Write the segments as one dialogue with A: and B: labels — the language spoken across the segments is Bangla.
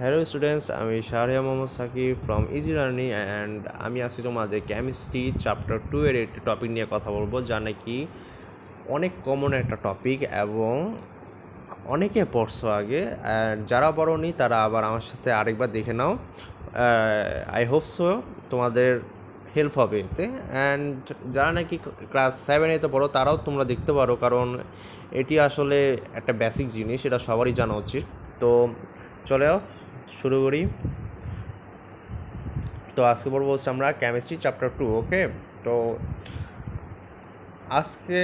A: হ্যালো স্টুডেন্টস আমি Shahriya Mohammad Sakib from easy learning and আমি আছি তোমাদের কেমিস্ট্রি চ্যাপ্টার টু এর একটি টপিক নিয়ে কথা বলব যা নাকি অনেক কমন একটা টপিক এবং অনেকে পড়ছো আগে যারা পড়োনি তারা আবার আমার সাথে আরেকবার দেখে নাও। আই হোপ সো তোমাদের হেল্প হবে এতে। অ্যান্ড যারা নাকি ক্লাস সেভেন এতে পড়ো, তারাও তোমরা দেখতে পারো, কারণ এটি আসলে একটা বেসিক জিনিস, এটা সবারই জানা উচিত। তো চলে শুরু করি। তো আজকে পড়ব হচ্ছে আমরা কেমিস্ট্রি চ্যাপ্টার টু ওকে তো আজকে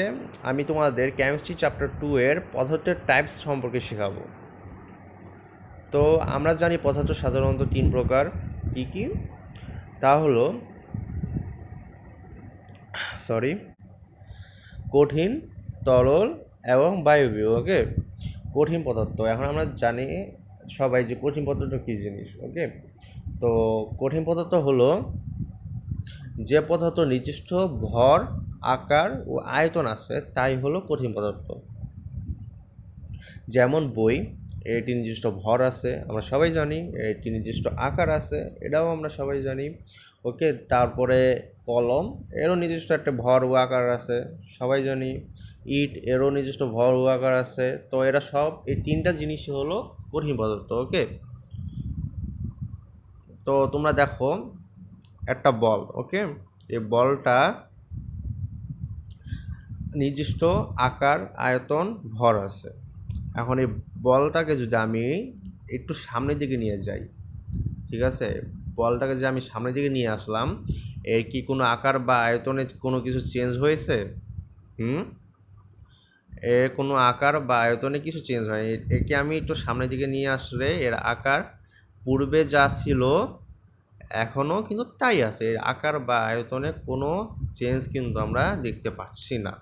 A: আমি তোমাদের কেমিস্ট্রি চ্যাপ্টার টু এর পদার্থের টাইপস সম্পর্কে শেখাবো। তো আমরা জানি পদার্থ সাধারণত তিন প্রকার, কী কী? তা হলো সরি কঠিন, তরল এবং বায়বীয় ওকে কঠিন পদার্থ। এখন আমরা জানি সবাই যে কঠিন পদার্থ কী জিনিস ওকে তো কঠিন পদার্থ হলো যে পদার্থ নির্দিষ্ট ভর, আকার ও আয়তন আছে, তাই হলো কঠিন পদার্থ। যেমন বই, এটি নির্দিষ্ট ভর আছে, আমরা সবাই জানি, এটি নির্দিষ্ট আকার আছে, এটাও আমরা সবাই জানি ওকে তারপরে কলম, এরও নির্দিষ্ট একটা ভর ও আকার আছে। সবাই জানি ইট, এরও নির্দিষ্ট ভর ও আকার আছে। তো এরা সব, এই তিনটা জিনিস হলো কঠিন পদার্থ ওকে তো তোমরা দেখো, একটা বল ওকে এই বলটা নির্দিষ্ট আকার, আয়তন, ভর আছে। এখন এই বলটাকে যদি আমি একটু সামনের দিকে নিয়ে যাই, ঠিক আছে? বলটাকে যে আমি সামনের দিকে নিয়ে আসলাম এর কি কোনো আকার বা আয়তনে কোনো কিছু চেঞ্জ হয়েছে? হুম? এর কোনো আকার বা আয়তনে কিছু চেঞ্জ হয়নি। একে আমি একটু সামনের দিকে নিয়ে আসলে এর আকার পূর্বে যা ছিল এখনও কিন্তু তাই আছে। এর আকার বা আয়তনে কোনো চেঞ্জ কিন্তু আমরা দেখতে পাচ্ছি না।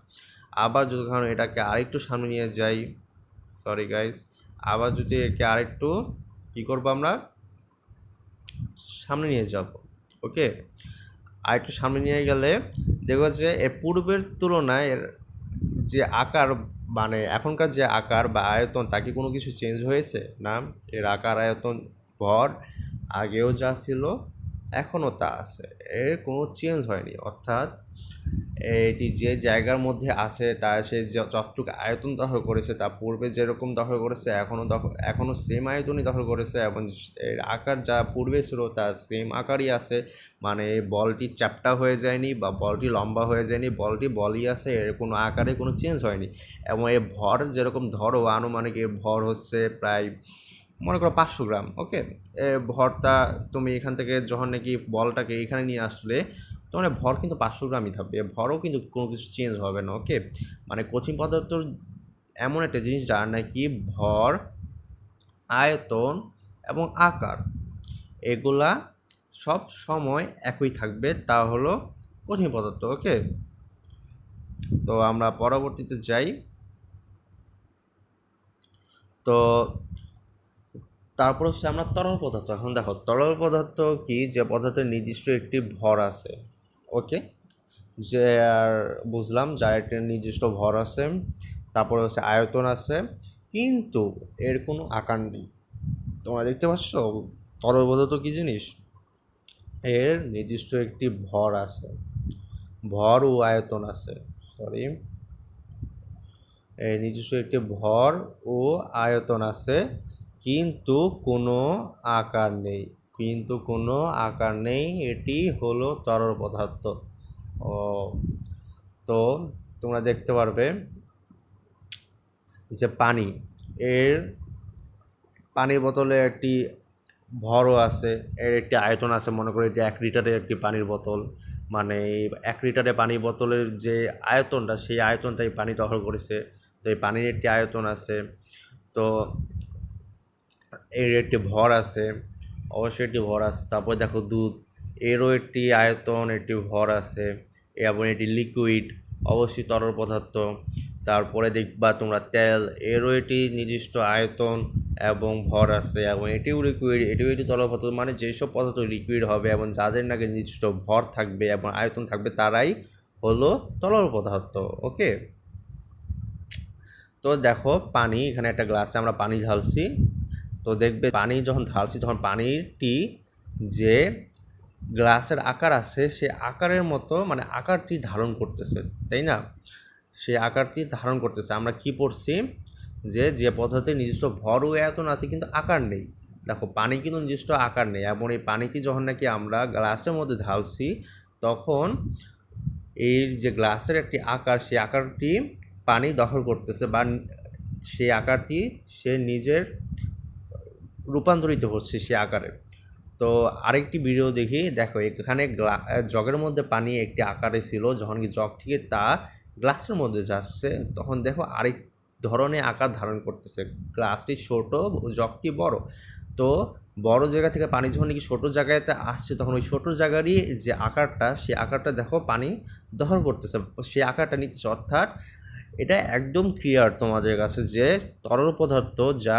A: আবার যদি কারণ এটাকে আরেকটু সামনে নিয়ে যাই সরি গাইস আবার যদি একে আরেকটু কী করব আমরা? সামনে নিয়ে যাব ওকে আরেকটু সামনে নিয়ে গেলে দেখব যে এর পূর্বের তুলনায় এর যে আকার মানে এখনকার যে আকার বা আয়তন, তা কি কোনো কিছু চেঞ্জ হয়েছে? না, এর আকার, আয়তন, ভর আগেও যা ছিল এখনও তা আছে। এর কোনো চেঞ্জ হয়নি। অর্থাৎ এটি যে জায়গার মধ্যে আছে, তা সে যতটুকু আয়তন দখল করেছে, তা পূর্বে যেরকম দখল করেছে, এখনও দখল এখনও সেম আয়তনই দখল করেছে এবং এর আকার যা পূর্বে ছিল, তা সেম আকারই আছে। মানে বলটি চ্যাপটা হয়ে যায়নি বা বলটি লম্বা হয়ে যায়নি, বলটি বলই আছে, এর কোনো আকারে কোনো চেঞ্জ হয়নি। এবং এর ভর যেরকম ধরো, আনুমানিক এর ভর হচ্ছে প্রায় মনে করো পাঁচশো গ্রাম ওকে ভরটা তুমি এখান থেকে যখন নাকি বলটাকে এখানে নিয়ে আসলে, তোমার ভর কিন্তু পাঁচশো গ্রামই থাকবে। ভরও কিন্তু কোনো কিছু চেঞ্জ হবে না ওকে মানে কঠিন পদার্থ এমন একটা জিনিস যার নাকি ভর, আয়তন এবং আকার, এগুলা সব সময় একই থাকবে, তা হলো কঠিন পদার্থ ওকে তো আমরা পরবর্তীতে যাই। তো তারপর হচ্ছে আমরা তরল পদার্থ। এখন দেখো, তরল পদার্থ কি? যে পদার্থের নির্দিষ্ট একটি ভর আছে। ওকে যে আর বুঝলাম, যার একটি নির্দিষ্ট ভর আছে, তারপরে হচ্ছে আয়তন আছে। কিন্তু এর কোনো আকার নেই। তোমরা দেখতে পাচ্ছ? তরল পদার্থ কী জিনিস? এর নির্দিষ্ট একটি ভর আছে। ভর ও আয়তন আছে। সরি এর নির্দিষ্ট একটি ভর ও আয়তন আছে। কিন্তু কোনো আকার নেই। কিন্তু কোনো আকার নেই, এটি হলো তরল পদার্থ। ও, তো তোমরা দেখতে পারবে যে পানি, এর পানির বোতলে একটি ভরও আছে, এর একটি আয়তন আছে, মনে করো এটি এক লিটারের একটি পানির বোতল। মানে এক লিটারে পানির বোতলের যে আয়তনটা, সেই আয়তনটাই পানি দখল করেছে। তো এই পানির একটি আয়তন আছে। তো এর একটি ভর আছে, অবশ্যই একটি ভর আছে। তারপর দেখো দুধ, এরও একটি আয়তন, একটি ভর আছে, এবং এটি লিকুইড অবশ্যই তরল পদার্থ। তারপরে দেখবা তোমরা তেল, এরও এটি নির্দিষ্ট আয়তন এবং ভর আছে, এবং এটিও লিকুইড এটিও একটি তরল পদার্থ। মানে যেসব পদার্থ লিকুইড হবে এবং যাদের নাকি নির্দিষ্ট ভর থাকবে এবং আয়তন থাকবে, তারাই হলো তরল পদার্থ ওকে তো দেখো পানি, এখানে একটা গ্লাসে আমরা পানি ঢালছি। তো দেখবে পানি যখন ঢালছি তখন পানিটি যে গ্লাসের আকার আছে, সে আকারের মতো মানে আকারটি ধারণ করতেছে, তাই না? সে আকারটি ধারণ করতেছে। আমরা কি পড়ছি? যে যে পদার্থের নির্দিষ্ট ভর ও আয়তন আছে, কিন্তু আকার নেই। দেখো, পানি কিন্তু নির্দিষ্ট আকার নেই, এবং এই পানিটি যখন নাকি আমরা গ্লাসের মধ্যে ঢালছি, তখন এই যে গ্লাসের একটি আকার সেই আকারটি পানি দখল করতেছে, বা সেই আকারটি সে নিজের রূপান্তরিত হচ্ছে সে আকারে। তো আরেকটি ভিডিও দেখি, দেখো, এখানে জগের মধ্যে পানি একটি আকারে ছিল, যখন কি জগ থেকে তা গ্লাসের মধ্যে যাচ্ছে, তখন দেখো আরেক ধরনের আকার ধারণ করতেছে। গ্লাসটি ছোট, জগটি বড়। তো বড় জায়গা থেকে পানি যখন নাকি ছোটো জায়গাতে আসছে, তখন ওই ছোটো জায়গারই যে আকারটা সেই আকারটা দেখো পানি দখল করতেছে। সেই আকারটা নিতেছে অর্থাৎ এটা একদম ক্লিয়ার তোমাদের কাছে যে তরল পদার্থ যা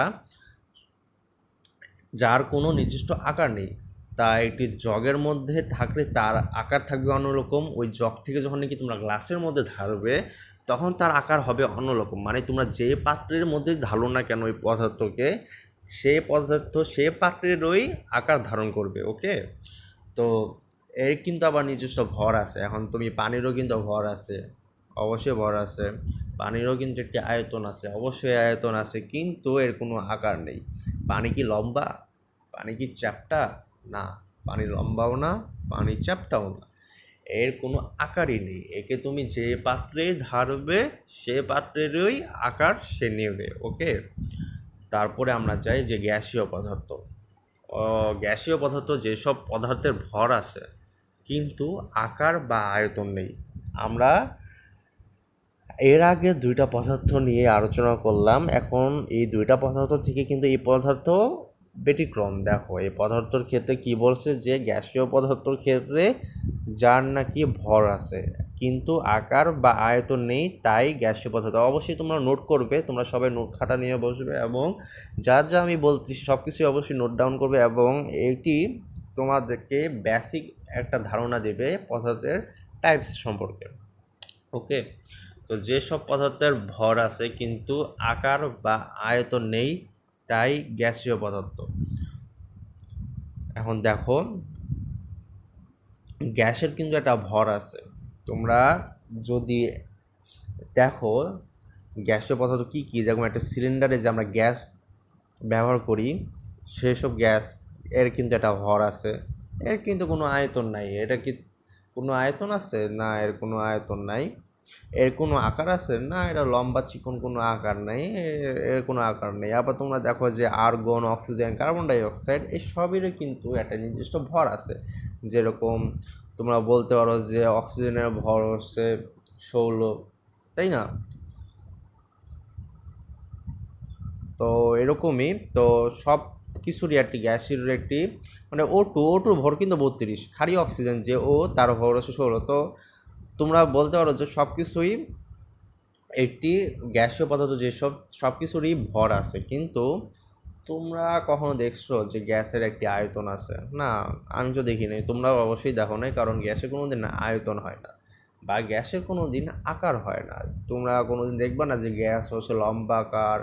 A: যার কোনো নির্দিষ্ট আকার নেই। তা একটি জগের মধ্যে থাকলে তার আকার থাকবে অন্যরকম ওই জগ থেকে যখন নাকি তোমরা গ্লাসের মধ্যে ঢালবে, তখন তার আকার হবে অন্যরকম মানে তোমরা যে পাত্রের মধ্যে ঢালো না কেন ওই পদার্থকে, সে পদার্থ, সে পাত্রেরই আকার ধারণ করবে, ওকে? তো এর কিন্তু আবার নিজস্ব ভর আছে। এখন তুমি পানিরও কিন্তু ভর আছে, অবশ্যই ভর আছে। পানিরও কিন্তু একটি আয়তন আছে, অবশ্যই আয়তন আছে, কিন্তু এর কোনো আকার নেই। পানি কি লম্বা? পানি কি চ্যাপটা? না, পানি লম্বাও না, পানি চ্যাপটাও না। এর কোনো আকারই নেই। একে তুমি যে পাত্রে ধারবে, সে পাত্রেরই আকার সে নেবে, ওকে? তারপরে আমরা যাই যে গ্যাসীয় পদার্থ। গ্যাসীয় পদার্থ যেসব পদার্থের ভর আছে, কিন্তু আকার বা আয়তন নেই। আমরা এর আগে দুইটা পদার্থ নিয়ে আলোচনা করলাম, এখন এই দুইটা পদার্থ থেকে কিন্তু এই পদার্থ ব্যতিক্রম। দেখো, এই পদার্থর ক্ষেত্রে কি বলছে যে, গ্যাসীয় পদার্থর ক্ষেত্রে যার নাকি ভর আছে, কিন্তু আকার বা আয়তন নেই, তাই গ্যাসীয় পদার্থ। অবশ্যই তোমরা নোট করবে, তোমরা সবাই নোট খাটা নিয়ে বসবে এবং যা যা আমি বলতেছি সব কিছুই অবশ্যই নোট ডাউন করবে এবং এটি তোমাদেরকে বেসিক একটা ধারণা দেবে পদার্থের টাইপস সম্পর্কে। ওকে তো যেসব পদার্থের ভর আছে কিন্তু আকার বা আয়তন নেই, তাই গ্যাসীয় পদার্থ। এখন দেখো, গ্যাসের কিন্তু একটা ভর আছে। তোমরা যদি দেখো, গ্যাসীয় পদার্থ কী কী? যেমন একটা সিলিন্ডারে যে আমরা গ্যাস ব্যবহার করি, সেসব গ্যাস, এর কিন্তু একটা ভর আছে। এর কিন্তু কোনো আয়তন নাই। এটা কি কোনো আয়তন আছে? না, এর কোনো আয়তন নাই। এর কোনো আকার আছে? না এটা লম্বা চিকন কোনো আকার নেই এর কোনো আকার নেই। আবার তোমরা দেখো যে আর্গন, অক্সিজেন, কার্বন ডাইঅক্সাইড এই সবেরও কিন্তু একটা নির্দিষ্ট ভর আছে। যেরকম তোমরা বলতে পারো যে অক্সিজেনের ভর হচ্ছে ষোলো, তাই না? তো এরকমই, তো সব কিছুরই একটি গ্যাসের একটি মানে ও টু ও টুর ভর কিন্তু বত্রিশ। খালি অক্সিজেন যে ও তার ভর হচ্ছে ষোলো। তো তোমরা বলতে পারো যে সব কিছুই একটি গ্যাসীয় পদার্থ যেসব সব কিছুরই ভর আছে। কিন্তু তোমরা কখনো দেখছ যে গ্যাসের একটি আয়তন আছে? না, আমি তো দেখি নাই তোমরা অবশ্যই দেখো নাই, কারণ গ্যাসের কোনো দিন আয়তন হয় না বা গ্যাসের কোনো দিন আকার হয় না। তোমরা কোনো দিন দেখবে না যে গ্যাস হচ্ছে লম্বাকার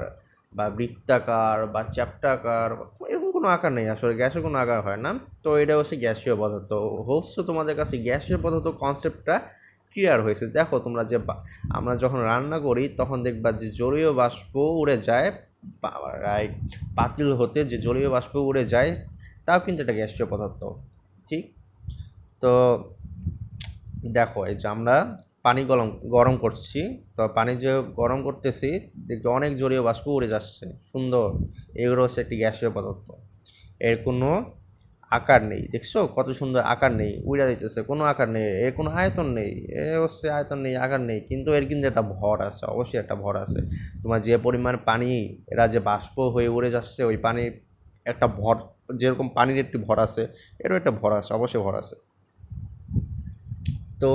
A: বা বৃত্তাকার বা চ্যাপ্টাকার, এরকম কোনো আকার নেই আসলে, গ্যাসের কোনো আকার হয় না। তো এটা হচ্ছে গ্যাসীয় পদার্থ। হোপস তোমাদের কাছে গ্যাসীয় পদার্থ কনসেপ্টটা ক্লিয়ার হয়েছে। দেখো তোমরা যে আমরা যখন রান্না করি, তখন দেখবা যে জলীয় বাষ্প উড়ে যায় পাতিল হতে যে জলীয় বাষ্প উড়ে যায়, তাও কিন্তু এটা গ্যাসীয় পদার্থ। ঠিক? তো দেখো, এই যে আমরা পানি গরম গরম করছি, তো পানি যে গরম করতেছি দেখতে অনেক জলীয় বাষ্প উড়ে যাচ্ছে। সুন্দর। এগুলো হচ্ছে একটি গ্যাসীয় পদার্থ। এর কোনো আকার নেই, দেখছ? কত সুন্দর আকার নেই, উড়া দিতেছে কোনো আকার নেই, এর কোনো আয়তন নেই, এ হচ্ছে আয়তন নেই, আকার নেই, কিন্তু এর কিন্তু একটা ভর আছে, অবশ্যই একটা ভর আছে। তোমার যে পরিমাণ পানি, এরা যে বাষ্প হয়ে উড়ে যাচ্ছে, ওই পানির একটা ভর, যেরকম পানির একটি ভর আছে, এরও একটা ভর আছে, অবশ্যই ভর আছে। তো,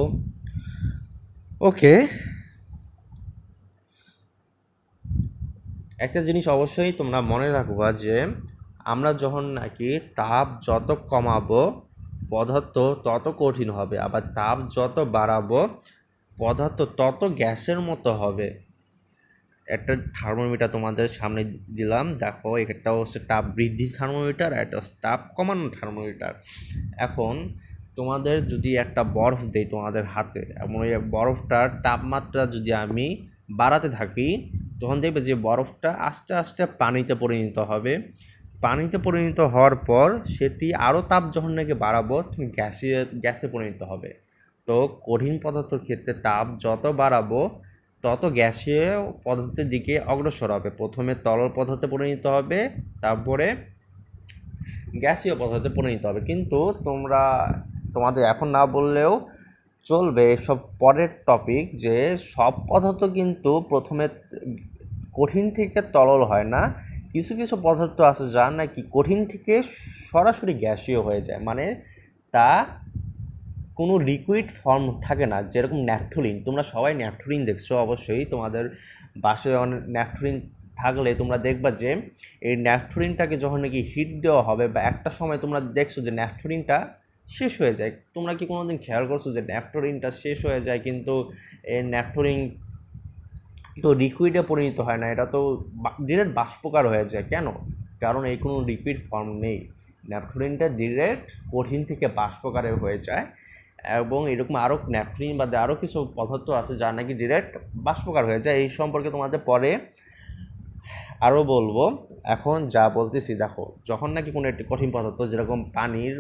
A: ওকে। একটা জিনিস অবশ্যই তোমরা মনে রাখবা যে আমরা যখন নাকি তাপ যত কমাবো, পদার্থ তত কঠিন হবে। আবার তাপ যত বাড়াবো, পদার্থ তত গ্যাসের মতো হবে। একটা থার্মোমিটার তোমাদের সামনে দিলাম। দেখো একটা হচ্ছে তাপ বৃদ্ধির থার্মোমিটার একটা হচ্ছে তাপ কমানো থার্মোমিটার। এখন তোমাদের যদি একটা বরফ দেই তোমাদের হাতে এবং ওই বরফটার তাপমাত্রা যদি আমি বাড়াতে থাকি, তখন দেখবে যে বরফটা আস্তে আস্তে পানিতে পরিণত হবে। পানিতে পরিণত হওয়ার পর সেটি আরও তাপ যখন নাকি বাড়াবো গ্যাসে গ্যাসে পরিণত হবে। তো কঠিন পদার্থের ক্ষেত্রে তাপ যত বাড়াবো, তত গ্যাসীয় পদার্থের দিকে অগ্রসর হবে। প্রথমে তরল পদার্থে পরিণত হবে, তারপরে গ্যাসীয় পদার্থে পরিণত হবে। কিন্তু তোমরা, তোমাদের এখন না বললেও চলবে এসব পরের টপিক যে সব পদার্থ কিন্তু প্রথমে কঠিন থেকে তরল হয় না। কিছু কিছু পদার্থ আছে যা নাকি কঠিন থেকে সরাসরি গ্যাসীয় হয়ে যায়। মানে তা কোনো লিকুইড ফর্ম থাকে না, যেরকম ন্যাপথলিন। তোমরা সবাই ন্যাপথলিন দেখছ অবশ্যই। তোমাদের বাসায় অনেক ন্যাপথলিন থাকলে তোমরা দেখবা যে, এই ন্যাপথলিনটাকে যখন নাকি হিট দেওয়া হবে বা একটা সময় তোমরা দেখছ যে ন্যাপথলিনটা শেষ হয়ে যায়। তোমরা কি কোনো দিন খেয়াল করছ যে ন্যাপথলিনটা শেষ হয়ে যায়, কিন্তু এই ন্যাপথলিন তো লিকুইডে পরিণত হয় না। এটা তো ডিরেক্ট বাষ্পকার হয়ে যায়। কেন? কারণ এই কোনো লিকুইড ফর্ম নেই। ন্যাপথলিনটা ডিরেক্ট কঠিন থেকে বাষ্পকারে হয়ে যায় এবং এরকম আরও ন্যাপথলিন বাদে আরও কিছু পদার্থ আছে যা নাকি ডিরেক্ট বাষ্পকার হয়ে যায়। এই সম্পর্কে তোমাদের পরে আরও বলব। এখন যা বলতেছি, দেখো, যখন নাকি কোনো একটি কঠিন পদার্থ, যেরকম পানির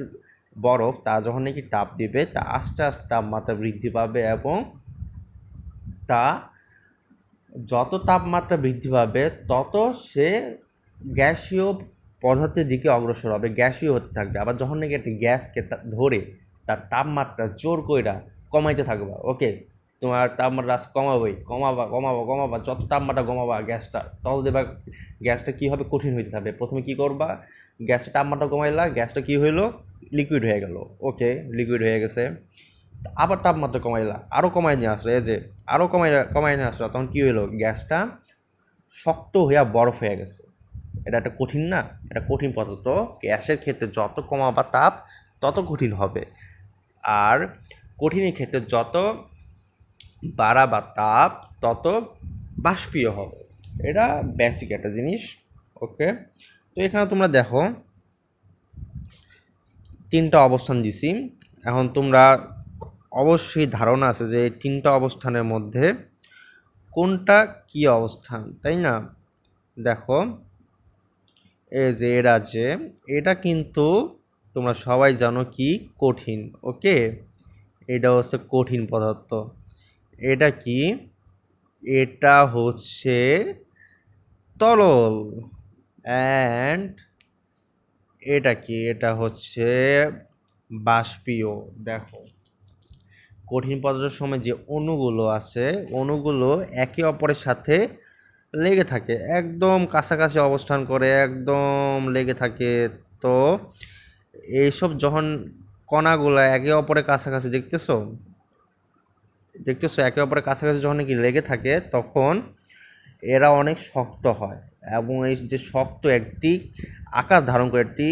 A: বরফ, তা যখন নাকি তাপ দিবে, তা আস্তে আস্তে তাপমাত্রা বৃদ্ধি পাবে এবং তা যত তাপমাত্রা বৃদ্ধি পাবে, তত সে গ্যাসীয় পদার্থের দিকে অগ্রসর হবে, গ্যাসীয় হতে থাকবে। আবার যখন নাকি একটি গ্যাসকে ধরে তার তাপমাত্রা জোর কইরা কমাইতে থাকবা, ওকে? তোমার তাপমাত্রা আজ কমাবোই, কমাবা কমাবা কমাবা, যত তাপমাত্রা কমাবা গ্যাসটা, তত দেবা গ্যাসটা কী হবে কঠিন হইতে থাকবে। প্রথমে কী করবা? গ্যাসের তাপমাত্রা কমাইলা, গ্যাসটা কী হইল? লিকুইড হয়ে গেল, ওকে? লিকুইড হয়ে গেছে। আবার তাপমাত্রা কমাইলা আরও কমাই নিয়ে আসলো, এই যে আরও কমাই কমাই নিয়ে আসলো, তখন কী হইল? গ্যাসটা শক্ত হইয়া বরফ হয়ে গেছে। এটা একটা কঠিন না? এটা কঠিন পদার্থ। গ্যাসের ক্ষেত্রে যত কমাবা তাপ, তত কঠিন হবে। আর কঠিনের ক্ষেত্রে যত বাড়াবা তাপ, তত বাষ্পীয় হবে। এটা বেসিক একটা জিনিস ওকে তো এখানে তোমরা দেখো, তিনটা অবস্থান দিছি। এখন তোমরা অবশ্যই ধারণা আছে যে এই তিনটা অবস্থানের মধ্যে কোনটা কি অবস্থান, তাই না? দেখো এই যে, এরা যে, এটা কিন্তু তোমরা সবাই জানো কি কঠিন, ওকে? এটা হচ্ছে কঠিন পদার্থ। এটা কি? এটা হচ্ছে তরল। অ্যান্ড এটা কি? এটা হচ্ছে বাষ্পীয়। দেখো। কঠিন পদার্থের সময় যে অণুগুলো আছে, অণুগুলো একে অপরের সাথে লেগে থাকে, একদম কাছাকাছি অবস্থান করে, একদম লেগে থাকে। তো এইসব যখন কণাগুলো একে অপরের কাছাকাছি, দেখতেছো? দেখতেছো একে অপরের কাছাকাছি যখন নাকি লেগে থাকে, তখন এরা অনেক শক্ত হয় এবং এই যে শক্ত একটি আকার ধারণ করে, একটি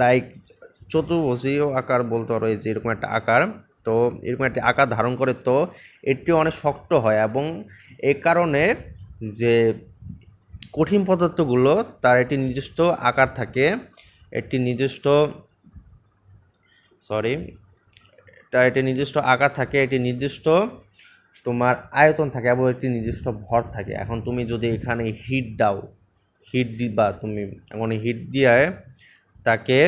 A: লাইক চতুর্ভুজীয় আকার বলতে পারো, এই যে এরকম একটা আকার, তো এরকম একটি আকার ধারণ করে তো এটি অনেক শক্ত হয় এবং এ কারণে যে কঠিন পদার্থগুলো, তার একটি নির্দিষ্ট আকার থাকে, একটি নির্দিষ্ট সরি তার একটি নির্দিষ্ট আকার থাকে, একটি নির্দিষ্ট তোমার আয়তন থাকে এবং একটি নির্দিষ্ট ভর থাকে। এখন তুমি যদি এখানে হিট দাও হিট দিবা তুমি এখন হিট দিয়ে তাকে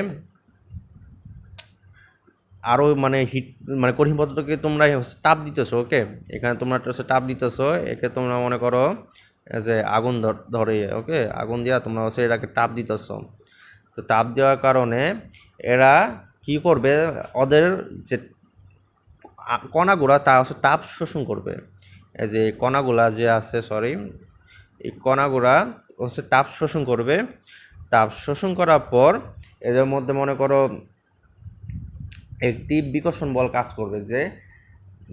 A: আরও মানে হিট মানে কঠিন পদার্থকে তোমরা তাপ দিতেছো ওকে এখানে তোমরা হচ্ছে তাপ দিতেছো, একে তোমরা মনে করো যে আগুন ধর- ওকে আগুন দেওয়া তোমরা হচ্ছে এটাকে তাপ দিতেছো। তো তাপ দেওয়ার কারণে এরা কি করবে? ওদের যে কণাগুলা তা হচ্ছে তাপ শোষণ করবে। যে কণাগুলা যে আছে সরি এই কণাগুলা হচ্ছে তাপ শোষণ করবে। তাপ শোষণ করার পর এদের মধ্যে মনে করো একটি বিকর্ষণ বল কাজ করবে যে,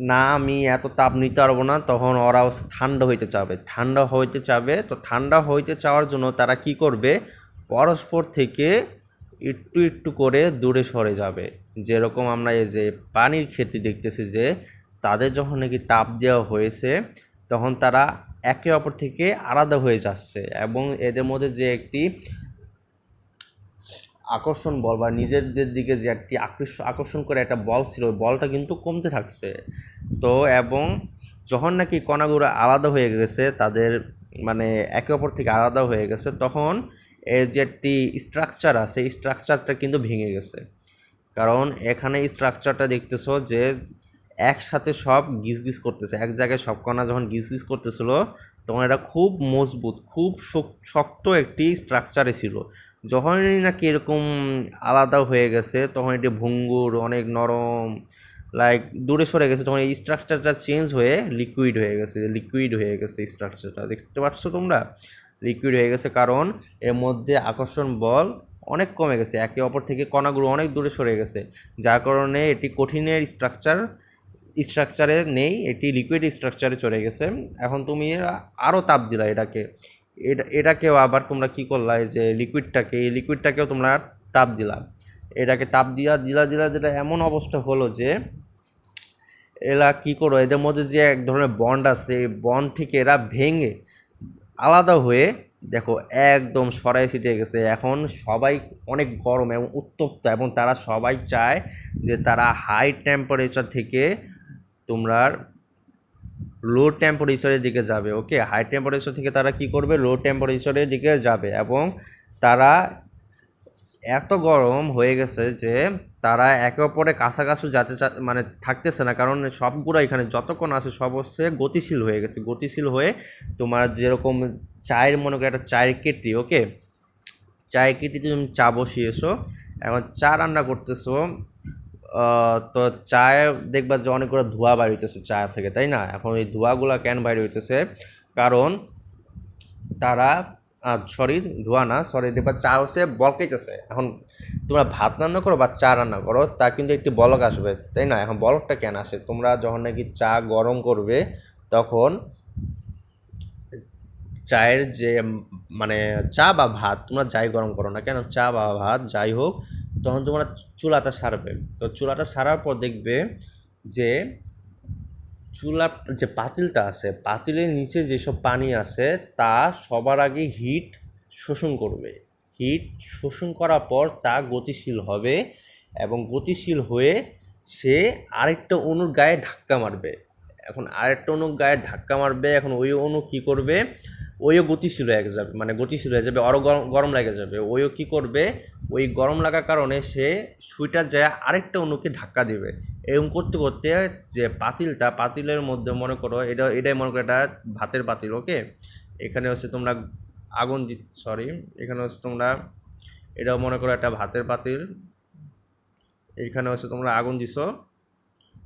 A: না, আমি এত তাপ নিতে পারব না, তখন ওরা ঠান্ডা হইতে চাবে। ঠান্ডা হইতে চাবে, তো ঠান্ডা হইতে চাওয়ার জন্য তারা কি করবে? পরস্পর থেকে একটু একটু করে দূরে সরে যাবে। যেরকম আমরা এই যে পানির ক্ষেত্রে দেখতেছি যে, তাদের যখন নাকি তাপ দেওয়া হয়েছে, তখন তারা একে অপর থেকে আলাদা হয়ে যাচ্ছে এবং এদের মধ্যে যে একটি আকর্ষণ বল বা নিজেদের দিকে যে একটি আকর্ষণ আকর্ষণ করে একটা বল ছিল, ওই বলটা কিন্তু কমতে থাকছে। তো এবং যখন নাকি কণাগুলো আলাদা হয়ে গেছে, তাদের মানে একে অপর থেকে আলাদা হয়ে গেছে, তখন এর যে একটি স্ট্রাকচার আছে স্ট্রাকচারটা কিন্তু ভেঙে গেছে। কারণ এখানে স্ট্রাকচারটা দেখতেছো যে একসাথে সব গিজ গিজ করতেছে। এক জায়গায় সব কণা যখন গিজ গিজ করতেছিল, তখন এটা খুব মজবুত, খুব শক্ত একটি স্ট্রাকচারে ছিল। যখনই নাকি এরকম আলাদা হয়ে গেছে, তখন এটি ভঙ্গুর অনেক নরম লাইক দূরে সরে গেছে, তখন এই স্ট্রাকচারটা চেঞ্জ হয়ে লিকুইড হয়ে গেছে লিকুইড হয়ে গেছে স্ট্রাকচারটা দেখতে পাচ্ছ তোমরা? লিকুইড হয়ে গেছে কারণ এর মধ্যে আকর্ষণ বল অনেক কমে গেছে, একে অপর থেকে কণাগুলো অনেক দূরে সরে গেছে, যার কারণে এটি কঠিনের স্ট্রাকচার স্ট্রাকচারে নেই, এটি লিকুইড স্ট্রাকচারে চলে গেছে। এখন তুমি আরও তাপ দিলা এটাকে। এটা, এটাকেও আবার তোমরা কি করলা যে লিকুইডটাকে এই লিকুইডটাকেও তোমরা তাপ দিলা। এটাকে তাপ দিয়া, দিলা দিলা দিলা, এমন অবস্থা হলো যে, এরা কি করো, এদের মধ্যে যে এক ধরনের বন্ড আছে, এই বন্ড থেকে এরা ভেঙে আলাদা হয়ে দেখো একদম সরাই ছিটে গেছে। এখন সবাই অনেক গরম এবং উত্তপ্ত এবং তারা সবাই চায় যে তারা হাই টেম্পারেচার থেকে তোমরা লো টেম্পারেচারের দিকে যাবে ওকে হাই টেম্পারেচার থেকে তারা কি করবে? লো টেম্পারেচারের দিকে যাবে এবং তারা এত গরম হয়ে গেছে যে তারা একে অপরের কাছাকাছি যাতে মানে থাকতেছে না। কারণ সবগুলো এখানে যতক্ষণ আছে সব হচ্ছে গতিশীল হয়ে গেছে। গতিশীল হয়ে তোমার যেরকম চায়ের, মনে করো একটা চায়ের কেটলি ওকে চায়ের কেটলিতে তুমি চা বসিয়েছো, এখন চা রান্না করতেছো তো চায়ে দেখবা যে অনেকগুলো ধোঁয়া বাইর হইতেছে চা থেকে, তাই না? এখন এই ধোঁয়াগুলো কেন বাইর হইতেছে? কারণ তারা সরি ধোয়া না সরি দেখবা চা হচ্ছে বলকাইতেছে এখন তোমরা ভাত রান্না করো বা চা রান্না করো, তা কিন্তু একটি বলক আসবে, তাই না? এখন বলকটা কেন আসে? তোমরা যখন নাকি চা গরম করবে, তখন চায়ের যে মানে চা বা ভাত, তোমরা যাই গরম করো না কেন, চা বা ভাত যাই হোক তখন তোমরা চুলাটা সারবে। তো চুলাটা সারার পর দেখবে যে চুলা, যে পাতিলটা আছে, পাতিলের নিচে যেসব পানি আছে, তা সবার আগে হিট শোষণ করবে। হিট শোষণ করার পর তা গতিশীল হবে এবং গতিশীল হয়ে সে আরেকটা অণুর গায়ে ধাক্কা মারবে। এখন আরেকটা অণুর গায়ে ধাক্কা মারবে, এখন ওই অণু কী করবে? ওইও গতিশীল হয়ে যাবে মানে গতিশীল হয়ে যাবে আরও গরম গরম লেগে যাবে। ওইও কী করবে? ওই গরম লাগার কারণে সে সুইটার যায় আরেকটা অণুকে ধাক্কা দেবে। এরকম করতে করতে যে পাতিলটা, পাতিলের মধ্যে মনে করো, এটা, এটাই মনে করো এটা ভাতের পাতিল, ওকে? এখানে হচ্ছে তোমরা আগুন দি সরি এখানে হচ্ছে তোমরা, এটাও মনে করো একটা ভাতের পাতিল। এখানে হচ্ছে তোমরা আগুন দিছো,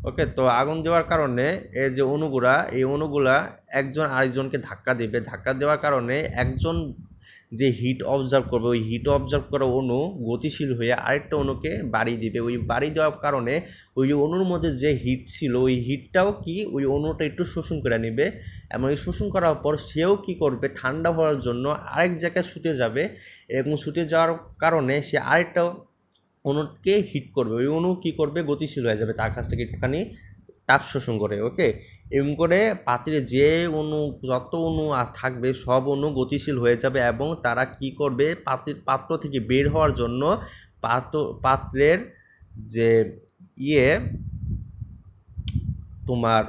A: ওকে? তো আগুন দেওয়ার কারণে এই যে অণুগুলা, এই অণুগুলা একজন আরেকজনকে ধাক্কা দেবে। ধাক্কা দেওয়ার কারণে একজন যে হিট অবজার্ভ করবে, ওই হিট অবজার্ভ করা অণু গতিশীল হয়ে আরেকটা অণুকে বাড়ি দিবে। ওই বাড়ি দেওয়ার কারণে ওই অণুর মধ্যে যে হিট ছিল, ওই হিটটাও কি ওই অণুটা একটু শোষণ করে নেবে এবং এই শোষণ করার পর সেও কি করবে? ঠান্ডা হওয়ার জন্য আরেক জায়গায় শুতে যাবে। এবং শুতে যাওয়ার কারণে সে আরেকটা অণুকে হিট করবে। ওই অণু কী করবে? গতিশীল হয়ে যাবে। তার কাছ থেকে একটুখানি তাপ শোষণ করে ওকে এরকম করে পাত্রে যে অণু যত অণু থাকবে, সব অণু গতিশীল হয়ে যাবে এবং তারা কি করবে? পাত্রের, পাত্র থেকে বের হওয়ার জন্য পাত্র, পাত্রের যে ইয়ে তোমার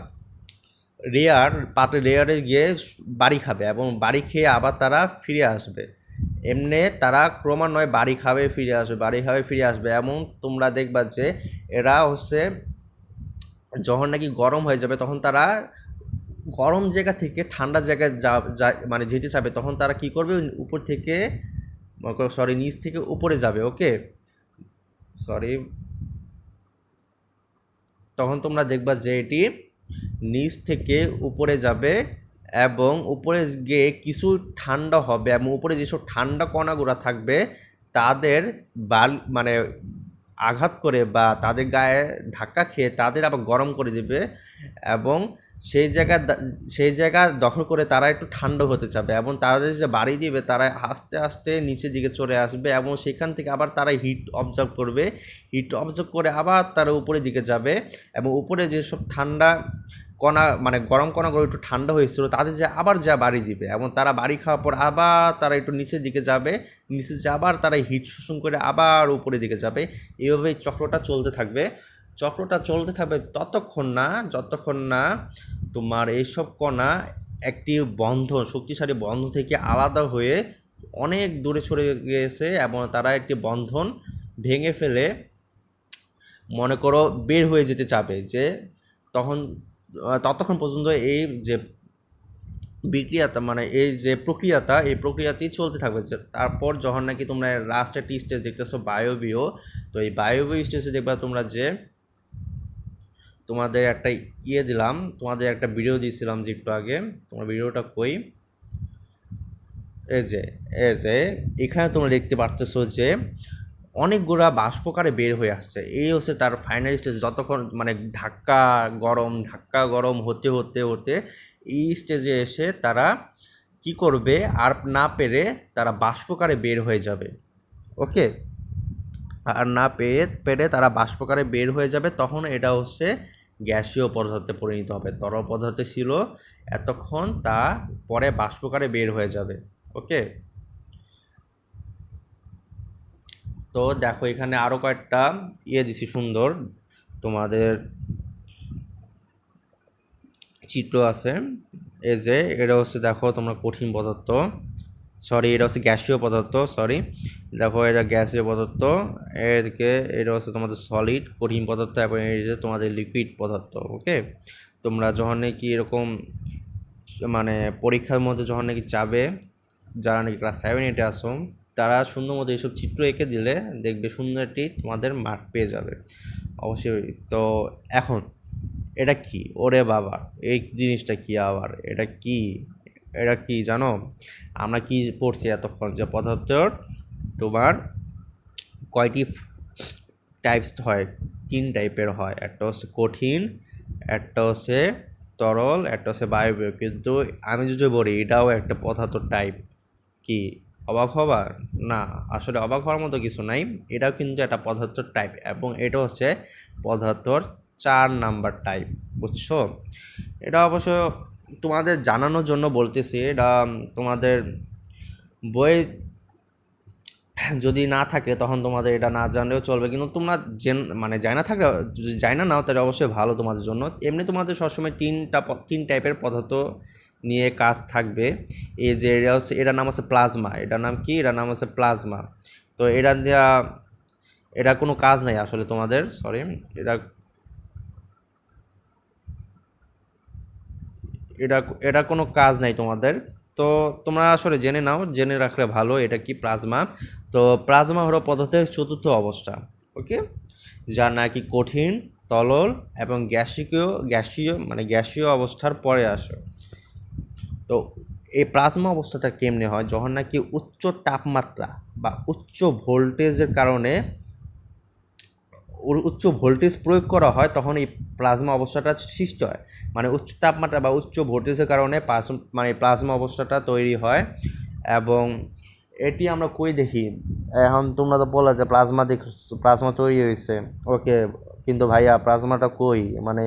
A: রেয়ার পাত্রের রেয়ারে গিয়ে বাড়ি খাবে এবং বাড়ি খেয়ে আবার তারা ফিরে আসবে। এমনি তারা ক্রমান্বয়ে বাড়ি খাবে, ফিরে আসবে, বাড়ি খাবে, ফিরে আসবে এবং তোমরা দেখবা যে এরা হচ্ছে যখন নাকি গরম হয়ে যাবে, তখন তারা গরম জায়গা থেকে ঠান্ডা জায়গায় যা, যা- মানে যেতে চাবে তখন তারা কি করবে? উপর থেকে সরি নিচ থেকে উপরে যাবে ওকে সরি তখন তোমরা দেখবা যে এটি নিচ থেকে উপরে যাবে এবং উপরে গিয়ে কিছু ঠান্ডা হবে এবং উপরে যেসব ঠান্ডা কণাগুলো থাকবে, তাদের বাল মানে আঘাত করে বা তাদের গায়ে ধাক্কা খেয়ে তাদের আবার গরম করে দেবে এবং সেই জায়গা সেই জায়গা দখল করে তারা একটু ঠান্ডা হতে চাবে এবং তাদের যে বাড়ি দিবে তারা আস্তে আস্তে নিচের দিকে চলে আসবে এবং সেখান থেকে আবার তারা হিট অবজার্ভ করবে। হিট অবজার্ভ করে আবার তারা উপরের দিকে যাবে এবং উপরে যেসব ঠান্ডা কণা মানে গরম কণাগুলো একটু ঠান্ডা হয়েছিল তাদের যে আবার যা বাড়ি দিবে। এবং তারা বাড়ি খাওয়ার পর আবার তারা একটু নিচের দিকে যাবে, নিচে যে আবার তারা হিট শোষণ করে আবার উপরের দিকে যাবে। এইভাবে চক্রটা চলতে থাকবে। চক্রটা চলতে থাকবে ততক্ষণ না, যতক্ষণ না তোমার এইসব কণা একটি বন্ধন, শক্তিশালী বন্ধন থেকে আলাদা হয়ে অনেক দূরে সরে গিয়েছে এবং তারা একটি বন্ধন ভেঙে ফেলে মনে করো বের হয়ে যেতে চাবে যে তখন ততক্ষণ পর্যন্ত এই যে বিক্রিয়াটা মানে এই যে প্রক্রিয়াটা, এই প্রক্রিয়াটি চলতে থাকবে। তারপর যখন নাকি তোমরা লাস্ট একটি স্টেজ দেখতেছো বায়োবিও তো এই বায়োবিও স্টেজে দেখবা তোমরা যে তোমাদের একটা ইয়ে দিলাম, তোমাদের একটা ভিডিও দিয়েছিলাম যে একটু আগে, তোমার ভিডিওটা কই? এই যে এই যে, এখানে তোমরা দেখতে পারতেছো যে অনেকগুলা বাষ্পকারে বের হয়ে আসছে। এই হচ্ছে তার ফাইনাল স্টেজ যতক্ষণ মানে ধাক্কা গরম ধাক্কা গরম হতে হতে হতে এই স্টেজে এসে তারা কি করবে আর না পেরে তারা বাষ্পকারে বের হয়ে যাবে। ওকে আর না পেয়ে, পেরে তারা বাষ্পকারে বের হয়ে যাবে, তখন এটা হচ্ছে গ্যাসীয় পদার্থে পরিণত হবে। তরল পদার্থে ছিল, এতক্ষণ তা পরে বাষ্পকারে বের হয়ে যাবে। ওকে তো দেখো, এখানে আরও কয়েকটা ইয়ে দিছি সুন্দর। তোমাদের চিত্র আছে। এই যে, এটা হচ্ছে দেখো তোমরা কঠিন পদার্থ। সরি এটা হচ্ছে গ্যাসীয় পদার্থ সরি দেখো, এটা গ্যাসীয় পদার্থ। এদিকে এটা হচ্ছে তোমাদের সলিড কঠিন পদার্থ, এবং যে তোমাদের লিকুইড পদার্থ ওকে তোমরা যখন নাকি এরকম মানে পরীক্ষার মধ্যে যখন নাকি যাবে, যারা নাকি ক্লাস সেভেন এইটে আসো তারা সুন্দর মতো এইসব চিত্র এঁকে দিলে দেখবে সুন্দর একটি তোমাদের মার্ক পেয়ে যাবে। অবশ্যই। তো এখন, এটা কি? ওরে বাবা, এই জিনিসটা কি আবার? এটা কি? এটা কি জানো? আমরা কি পড়ছি এতক্ষণ? যে পদার্থর তোমার কয়টি টাইপস হয়? তিন টাইপের হয়। একটা হচ্ছে কঠিন, একটা হচ্ছে তরল, একটা হচ্ছে বায়বীয়। কিন্তু আমি যদি বলি, এটাও একটা পদার্থ টাইপ কি? অবাক হবার? না, আসলে অবাক হওয়ার মতো কিছু নাই। এটাও কিন্তু একটা পদার্থর টাইপ এবং এটা হচ্ছে পদার্থর চার নাম্বার টাইপ বুঝছ? এটা অবশ্য তোমাদের জানানোর জন্য বলতেছি, এটা তোমাদের বই যদি না থাকে তখন তোমাদের এটা না জানলেও চলবে। কিন্তু তোমরা জেন মানে জানা না থাকলে যদি জানা না নাও তাহলে অবশ্যই ভালো তোমাদের জন্য। এমনি তোমাদের সবসময় তিনটা তিন টাইপের পদার্থ নিয়ে কাজ থাকবে। এই যে এটা হচ্ছে, এটার নাম হচ্ছে প্লাজমা। এটার নাম কি? এটার নাম হচ্ছে প্লাজমা। তো এটা এটা কোনো কাজ নাই আসলে তোমাদের সরি এটা এটা এটা কোনো কাজ নাই তোমাদের। তো তোমরা আসলে জেনে নাও, জেনে রাখলে ভালো, এটা কি প্লাজমা? তো প্লাজমা হলো পদার্থের চতুর্থ অবস্থা, ওকে? যা নাকি কঠিন তলল এবং গ্যাসীয় গ্যাসীয় মানে গ্যাসীয় অবস্থার পরে আসে। তো এই প্লাজমা অবস্থাটা কেমনে হয়? যখন নাকি উচ্চ তাপমাত্রা বা উচ্চ ভোল্টেজের কারণে উচ্চ ভোল্টেজ প্রয়োগ করা হয়, তখন এই প্লাজমা অবস্থাটা সৃষ্টি হয়। মানে উচ্চ তাপমাত্রা বা উচ্চ ভোল্টেজের কারণে মানে প্লাজমা অবস্থাটা তৈরি হয় এবং এটি আমরা কই দেখি? এখন তোমরা তো বললে যে প্লাজমা দেখ, প্লাজমা তৈরি হয়েছে। ওকে, কিন্তু ভাইয়া প্লাজমাটা কই? মানে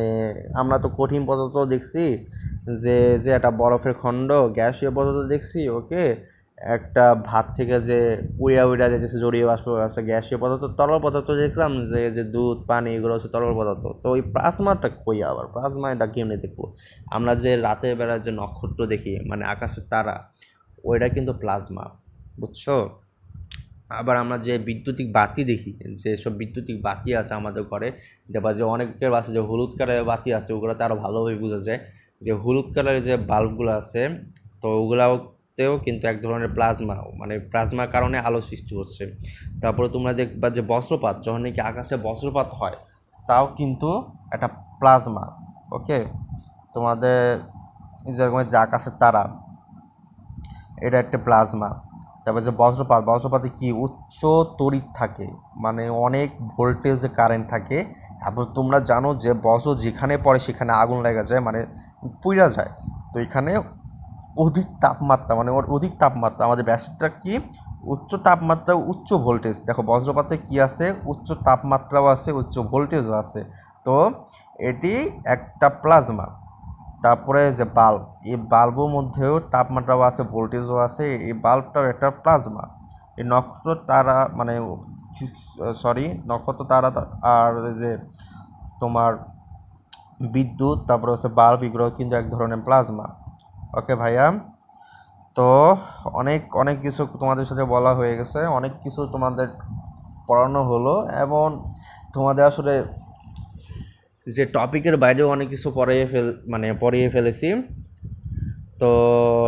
A: আমরা তো কঠিন পদার্থ দেখছি। যে যে একটা বরফের খণ্ড, গ্যাসীয় পদার্থ দেখছি, ওকে? একটা ভাত থেকে যে উড়িয়া উড়িয়া যেতেছে জড়িয়ে বাষ্প আছে, গ্যাসীয় পদার্থ, তরল পদার্থ দেখলাম যে যে দুধ, পানি, এগুলো হচ্ছে তরল পদার্থ। তো ওই প্লাজমাটা কই আবার? প্লাজমা এটা কেমনি দেখব? আমরা যে রাতের বেলা যে নক্ষত্র দেখি মানে আকাশের তারা, ওইটা কিন্তু প্লাজমা, বুঝছ? আবার আমরা যে বিদ্যুতিক বাতি দেখি, যে সব বৈদ্যুতিক বাতি আছে আমাদের ঘরে, দেখবা যে অনেকের বাসে যে হলুদ কালারের বাতি আছে, ওগুলোতে আরও ভালোভাবে বোঝা যায়। যে হলুদ কালারের যে বাল্বগুলো আছে, তো ওগুলাতেও কিন্তু এক ধরনের প্লাজমা মানে প্লাজমার কারণে আলো সৃষ্টি হচ্ছে। তারপরে তোমরা দেখবা যে বজ্রপাত যখন নাকি আকাশে বজ্রপাত হয়, তাও কিন্তু একটা প্লাজমা ওকে তোমাদের যেরকম যে আকাশের তারা, এটা একটা প্লাজমা। তারপর যে বজ্রপাত, বজ্রপাতে কি উচ্চ তড়িৎ থাকে? মানে অনেক ভোল্টেজে কারেন্ট থাকে। তারপর তোমরা জানো যে বজ্র যেখানে পড়ে সেখানে আগুন লেগে যায় মানে পুইরা যায়। তো এখানে অধিক তাপমাত্রা মানে ওর অধিক তাপমাত্রা, আমাদের ব্যাসটা কি? উচ্চ তাপমাত্রা, উচ্চ ভোল্টেজ দেখো বজ্রপাতে কি আছে? উচ্চ তাপমাত্রাও আছে, উচ্চ ভোল্টেজও আছে। তো এটি একটা প্লাজমা তারপরে যে বাল্ব এই বাল্বের মধ্যেও তাপমাত্রাও আছে ভোল্টেজও আছে, এই বাল্বটাও একটা প্লাজমা এই নক্ষত্র তারা মানে সরি নক্ষত্র তারা আর যে তোমার বিদ্যুৎ, তারপরে হচ্ছে বাল্ব এগুলো কিন্তু এক ধরনের প্লাজমা ওকে ভাইয়া? তো অনেক অনেক কিছু তোমাদের সাথে বলা হয়ে গেছে, অনেক কিছু তোমাদের পড়ানো হলো, এবং তোমাদের আসলে যে টপিকের বাইরেও অনেক কিছু পড়িয়ে ফেল মানে পড়িয়ে ফেলেছি। তো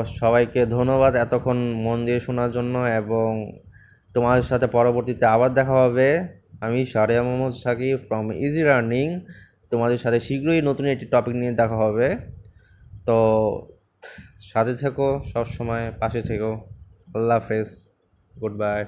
A: সবাইকে ধন্যবাদ এতক্ষণ মন দিয়ে শোনার জন্য এবং তোমাদের সাথে পরবর্তীতে আবার দেখা হবে। আমি Sariya Mohammad Sakib from easy learning তোমাদের সাথে শীঘ্রই নতুন একটি টপিক নিয়ে দেখা হবে। তো সাথে থেকো, সবসময় পাশে থেকো। আল্লাহ হাফেজ। Good bye